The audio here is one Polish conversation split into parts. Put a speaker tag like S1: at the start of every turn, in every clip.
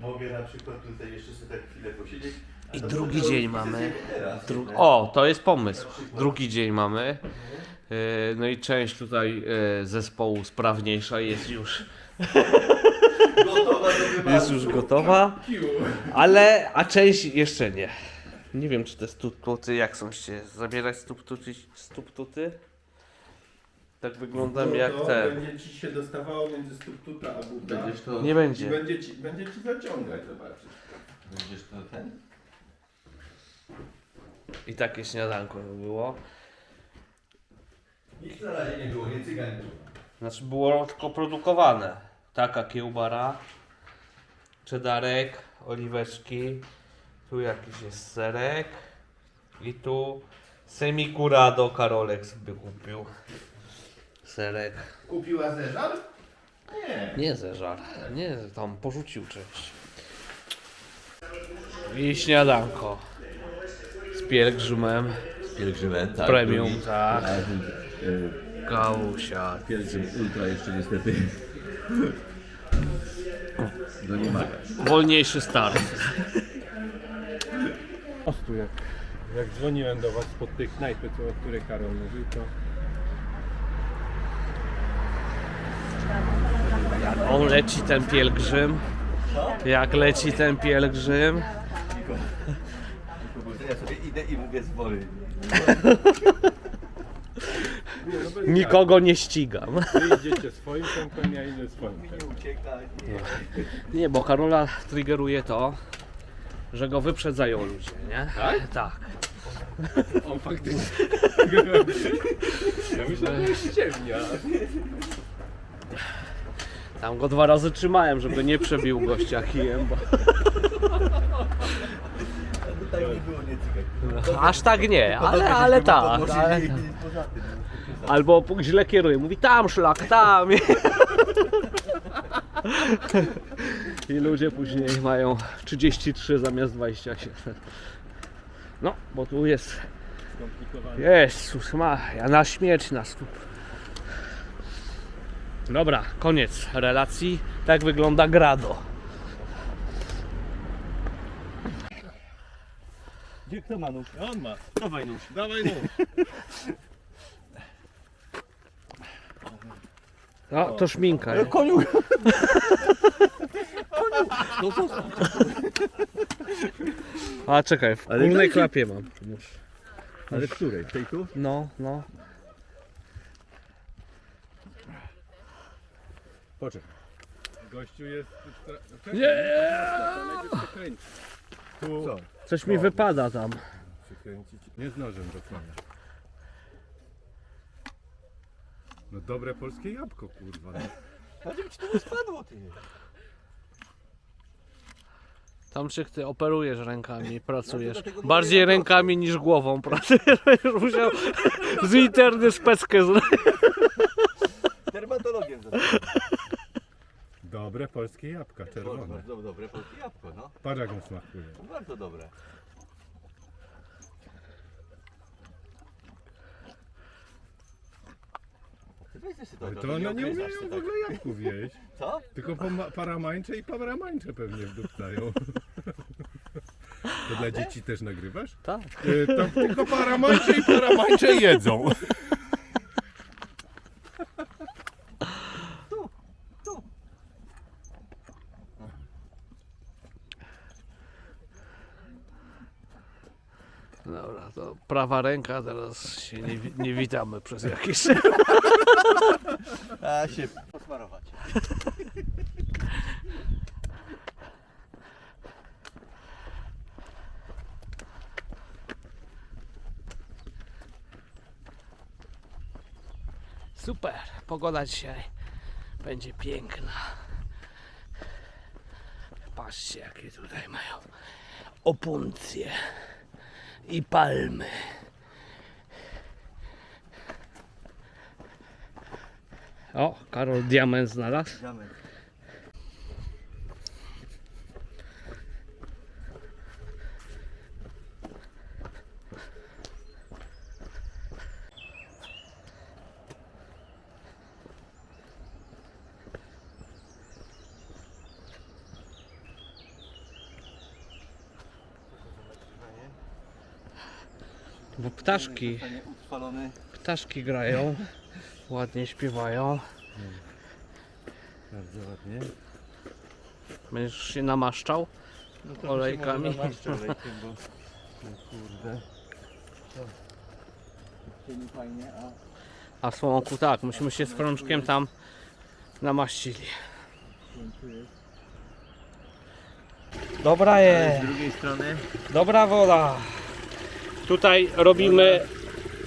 S1: Mogę na przykład tutaj jeszcze sobie tak chwilę posiedzieć.
S2: I drugi dzień mamy. Dru- o, to jest pomysł. Drugi dzień mamy. Mhm. E, No i część tutaj e, zespołu sprawniejsza jest już,
S1: Gotowa do
S2: jest już gotowa, ale a część jeszcze nie. Nie wiem, czy te stuptuty, jak są się zabierać stuptuty, stuptuty? Tak wyglądam
S3: No
S2: jak
S3: to
S2: te.
S3: Będzie ci się dostawało między stóp tuta a buta.
S1: Będziesz to,
S2: Nie będzie.
S3: będzie ci, będzie ci zaciągać, zobaczysz.
S1: będziesz to ten?
S2: I takie śniadanko było.
S1: Nic na razie nie było, nie cyganki.
S2: Znaczy było tylko produkowane. Taka kiełbara, czedarek, oliweczki, tu jakiś jest serek i tu semicurado Karolek sobie kupił. Serek.
S3: Kupiła zeżar? Nie.
S2: Nie zeżar, nie, tam porzucił część. I śniadanko z pielgrzymem,
S1: Pielgrzymem, tak.
S2: premium,
S1: drugi.
S2: tak, kałusia.
S1: Pielgrzym ultra jeszcze niestety. No nie ma.
S2: Wolniejszy start.
S3: Po prostu jak, jak dzwoniłem do was spod tej knajpy, co, o której Karol mówił, to
S2: On leci ten pielgrzym. Jak leci ten pielgrzym.
S1: Ja sobie idę i mówię
S3: bez
S2: Nikogo nie ścigam.
S3: Wy idziecie swoim tempem, ja idę swoim tempem.
S1: Ucieka.
S2: Nie, bo Karola triggeruje to, że go wyprzedzają ludzie, nie?
S3: Tak?
S2: Tak.
S3: On faktycznie. ja myślałem, że ściemnia.
S2: Tam go dwa razy trzymałem, żeby nie przebił gościa kijem, bo...
S1: A tutaj nie było nie cyganki.
S2: Aż tak nie, ale, ale tak. Ale, albo źle kieruje, mówi tam szlak, tam. I ludzie później mają 33 zamiast 27. No, bo tu jest. Jezus ma, ja na śmierć na stóp. Dobra, koniec relacji. Tak wygląda grado.
S1: Gdzie kto ma nóż?
S3: On ma.
S1: Dawaj nóż.
S3: Dawaj nóż.
S2: No, to szminka. nie?
S1: Koniu! No co?
S2: A czekaj, w
S1: Ale
S2: górnej klapie mam. nóż.
S1: Ale w której? W tej tu?
S2: No, no.
S3: Poczekaj. Gościu jest...
S2: Nie!
S3: Tu
S1: Co?
S2: Coś mi wypada tam.
S3: przykręcić. Nie z nożem dokładnie. No dobre polskie jabłko, kurwa. No.
S1: A gdzie ci to spadło ty?
S2: Tam czy ty operujesz rękami, pracujesz.
S1: dlatego mówię,
S2: Bardziej
S1: ja
S2: rękami niż głową pracujesz. Musiał z interny speckę zrobić.
S1: Dermatologiem został.
S3: Dobre polskie jabłka, czerwone.
S1: Bardzo dobre polskie jabłko, no.
S3: Patrz jak on smakuje.
S1: Bardzo dobre. Ty weź jeszcze to,
S3: Ale
S1: to,
S3: one nie umieją w
S1: tak.
S3: ogóle jabłków jeść.
S1: Co?
S3: Tylko poma- paramańcze i pawaramańcze pewnie wdupcają. To dla dzieci też nagrywasz?
S2: Tak.
S3: Y, To tylko paramańcze i paramańcze jedzą.
S2: Dobra, to prawa ręka, teraz się nie, wi- nie witamy przez jakiś
S1: A się posmarować.
S2: Super, pogoda dzisiaj będzie piękna. Patrzcie, jakie tutaj mają opuncje i palmy. O, Karol diament znalazł.
S1: Diament.
S2: Bo ptaszki,
S1: utrwalony.
S2: ptaszki grają, ładnie śpiewają.
S1: Bardzo ładnie.
S2: Będziesz się namaszczał?
S1: No to
S2: Olejkami.
S1: się może namaszczę olejkiem, bo no kurde. To cieni fajnie, a
S2: A słonku tak, myśmy się z Frączkiem tam namaścili.
S1: jest.
S2: Dobra
S1: Ale
S2: jest.
S1: z drugiej strony
S2: Dobra woda. Tutaj robimy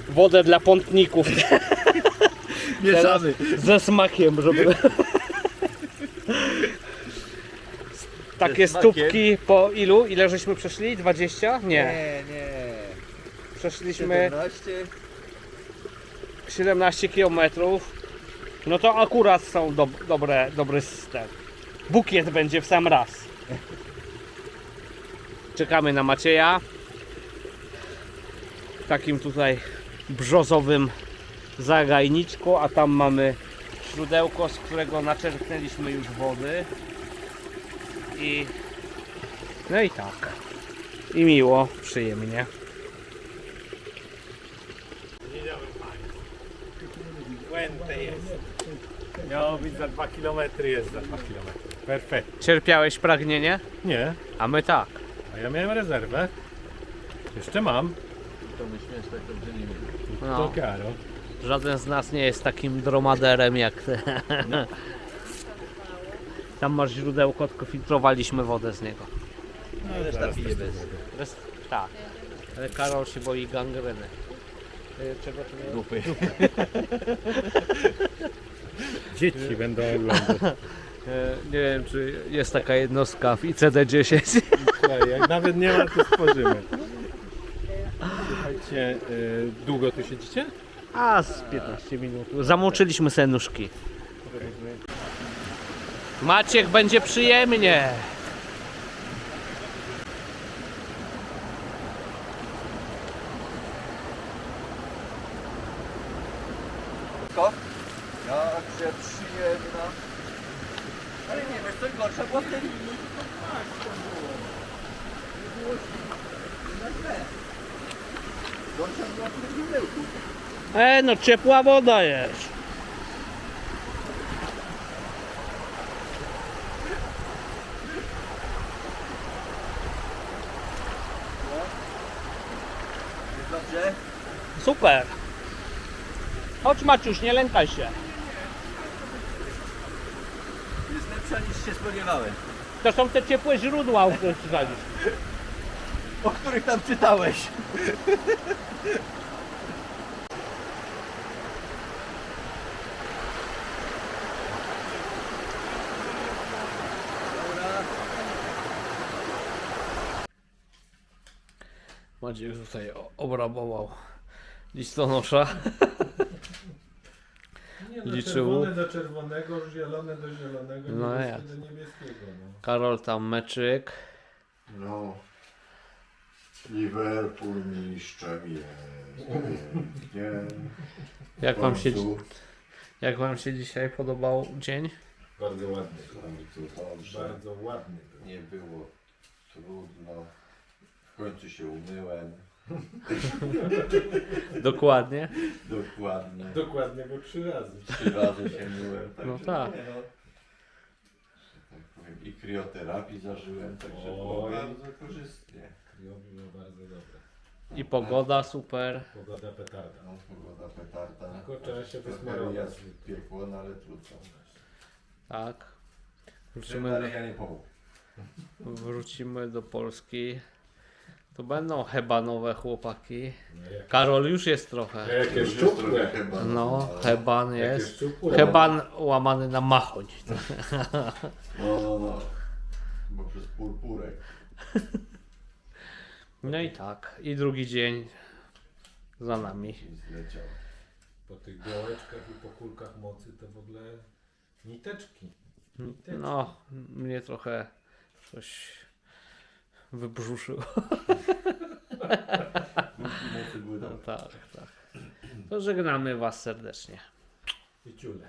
S2: wodę dla pątników
S1: mieszamy.
S2: ze smakiem, żeby... Takie
S1: smakiem?
S2: stópki po ilu? Ile żeśmy przeszli? 20? Nie.
S1: Nie, nie.
S2: Przeszliśmy
S1: 17.
S2: 17 km. No to akurat są do, dobre, dobry system. Bukiet będzie w sam raz. Czekamy na Macieja. W takim tutaj brzozowym zagajniczku, a tam mamy źródełko, z którego naczerpnęliśmy już wody. I no i tak. I miło, przyjemnie.
S3: Puente jest. Miało być za 2 km, jest za 2 km. Perfekt.
S2: Cierpiałeś pragnienie?
S3: Nie,
S2: A my tak.
S3: a ja miałem rezerwę. Jeszcze mam.
S1: To myśmy jeszcze tak dobrze nie mieli.
S2: No.
S3: To karo.
S2: Żaden z nas nie jest takim dromaderem jak ty. Tam masz źródełko, tylko filtrowaliśmy wodę z niego.
S1: No, reszta pije bez
S2: Res- Tak. Ale Karol się boi gangreny. Y, Czego to nie
S1: dupy.
S3: Dzieci będą oglądać.
S2: E, Nie wiem, czy jest taka jednostka w ICD-10.
S3: Słuchaj, Jak nawet nie ma, to stworzymy. Słuchajcie, y, długo tu siedzicie?
S2: A, z 15 minut. Zamoczyliśmy se nóżki. Maciek, będzie przyjemnie.
S1: Co? Jakże przyjemna. Ale nie wiesz, co gorsza była wtedy. Gorsza była w tym źródełku.
S2: E, no ciepła woda jest.
S1: Jest dobrze?
S2: Super. Chodź Maciuś, nie lękaj się.
S1: Jest lepsza niż się spodziewałem.
S2: To są te ciepłe źródła, o których czytaliśmy.
S1: O których tam czytałeś.
S2: Maciek tutaj o- obrabował listonosza.
S3: Nie,
S2: no, Liczył. czerwone
S3: do czerwonego, zielone do zielonego,
S2: No niebieskie jak?
S3: do niebieskiego. No.
S2: Karol tam meczyk.
S4: No, Liverpool mistrzem jest. Pięknie.
S2: Jak wam, się, jak wam się dzisiaj podobał dzień?
S3: Bardzo ładny.
S4: dobrze.
S3: Bardzo ładny.
S4: Nie było trudno. W końcu się umyłem.
S2: Dokładnie.
S4: Dokładnie.
S3: Dokładnie, bo trzy razy.
S4: Trzy razy się myłem. Także
S2: No tak.
S4: nie, no, że tak powiem, I krioterapii zażyłem, także było
S3: Oj.
S4: bardzo korzystnie.
S3: Kriowi było bardzo dobre.
S2: I pogoda super.
S3: Pogoda petarda.
S4: No, pogoda petarda.
S3: Tylko trzeba się wysmarować.
S4: jest piekło, no ale trudno.
S2: Tak.
S4: Wrócimy ja nie pomógł.
S2: wrócimy do Polski. To będą chyba nowe chłopaki.
S3: No,
S2: Karol już jest trochę.
S3: jakie szczupłe.
S4: chyba.
S2: No, heban jest.
S3: szczupłe.
S2: Heban łamany na machoń.
S4: No, no, no. Bo przez purpurek.
S2: No i tak. I drugi dzień za nami.
S4: I zleciał.
S3: Po tych białeczkach i po kulkach mocy to w ogóle niteczki. Niteczki.
S2: No, mnie trochę coś wybrzuszyło.
S4: Mocy były
S2: No
S4: dobre.
S2: tak, tak. To żegnamy Was serdecznie.
S3: I ciule.